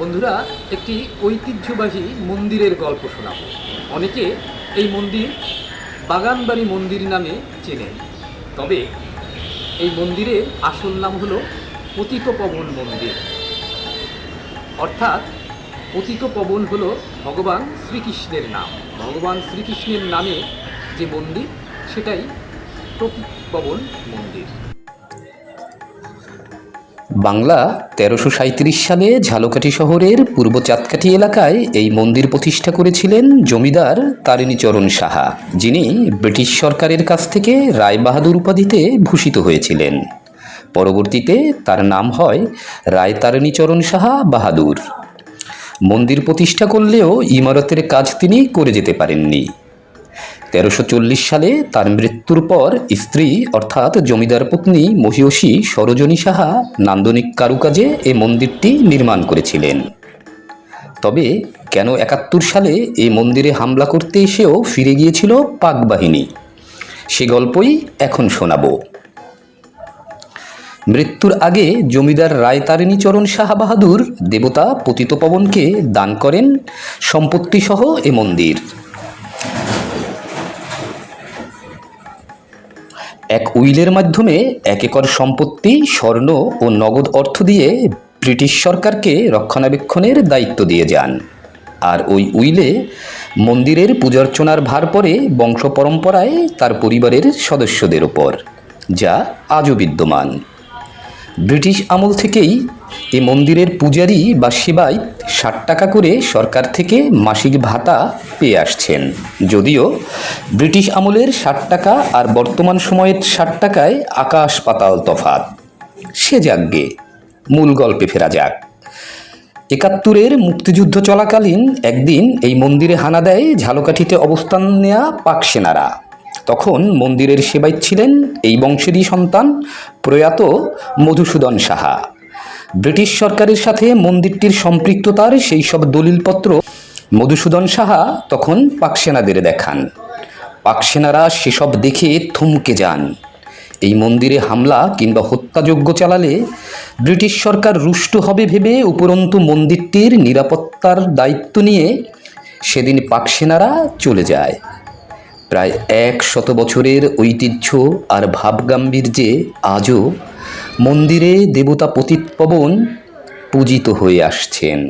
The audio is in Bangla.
বন্ধুরা, একটি ঐতিহ্যবাহী মন্দিরের গল্প শোনাবো। অনেকে এই মন্দির বাগানবাড়ি মন্দির নামে চেনেন তবে এই মন্দিরের আসল নাম হলো পতিতপবন মন্দির। অর্থাৎ পতিতপবন হলো ভগবান শ্রীকৃষ্ণের নাম। ভগবান শ্রীকৃষ্ণের নামে যে মন্দির, সেটাই পতিতপবন মন্দির। বাংলা, তেরোশো সাঁত্রিশ সালে ঝালকাঠি শহরের পূর্ব চাঁদকাঠি এলাকায় এই মন্দির প্রতিষ্ঠা করেছিলেন জমিদার তারিণীচরণ সাহা, যিনি ব্রিটিশ সরকারের কাছ থেকে রায়বাহাদুর উপাধিতে ভূষিত হয়েছিলেন। পরবর্তীতে তার নাম হয় রায় তারিণীচরণ সাহা বাহাদুর। মন্দির প্রতিষ্ঠা করলেও ইমারতের কাজ তিনি করে যেতে পারেননি। তেরোশো সালে তার মৃত্যুর পর স্ত্রী, অর্থাৎ জমিদার পত্নী মহিষী সরোজনী সাহা নান্দনিক কারুকাজে এই মন্দিরটি নির্মাণ করেছিলেন। তবে কেন একাত্তর সালে এই মন্দিরে হামলা করতে এসেও ফিরে গিয়েছিল পাক বাহিনী? সে গল্পই এখন শোনাবো। মৃত্যুর আগে জমিদার রায়তারিণীচরণ সাহা বাহাদুর দেবতা পতিতপবনকে দান করেন, সম্পত্তিসহ এ মন্দির। এক উইলের মাধ্যমে এক একর সম্পত্তি, স্বর্ণ ও নগদ অর্থ দিয়ে ব্রিটিশ সরকারকে রক্ষণাবেক্ষণের দায়িত্ব দিয়ে যান। আর ওই উইলে মন্দিরের পূজার্চনার ভার পরে বংশ পরম্পরায় তার পরিবারের সদস্যদের ওপর, যা আজও বিদ্যমান। ব্রিটিশ আমল থেকেই এ মন্দিরের পূজারী বা সেবাই ষাট টাকা করে সরকার থেকে মাসিক ভাতা পেয়ে আসছেন। যদিও ব্রিটিশ আমলের ষাট টাকা আর বর্তমান সময়ের ষাট টাকায় আকাশ পাতাল তফাত সে যাগ্যে মূল গল্পে ফেরা যাক। একাত্তরের মুক্তিযুদ্ধ চলাকালীন একদিন এই মন্দিরে হানা দেয় ঝালকাঠিতে অবস্থান নেয়া পাক সেনারা। তখন মন্দিরের সেবায় ছিলেন এই বংশেরই সন্তান প্রয়াত মধুসূদন সাহা। ব্রিটিশ সরকারের সাথে মন্দিরটির সম্পৃক্ততার সেই সব দলিলপত্র মধুসূদন সাহা তখন পাকসেনাদের দেখান। পাকসেনারা সেসব দেখে থমকে যান। এই মন্দিরে হামলা কিংবা হত্যাযজ্ঞ চালালে ব্রিটিশ সরকার রুষ্ট হবে ভেবে উপরন্তু মন্দিরটির নিরাপত্তার দায়িত্ব নিয়ে সেদিন পাকসেনারা চলে যায়। প্রায় এক শত বছরের ঐতিহ্য আর ভাবগাম্ভীর্যে আজও মন্দিরে দেবতা পতিতপবন পূজিত হয়ে আসছেন।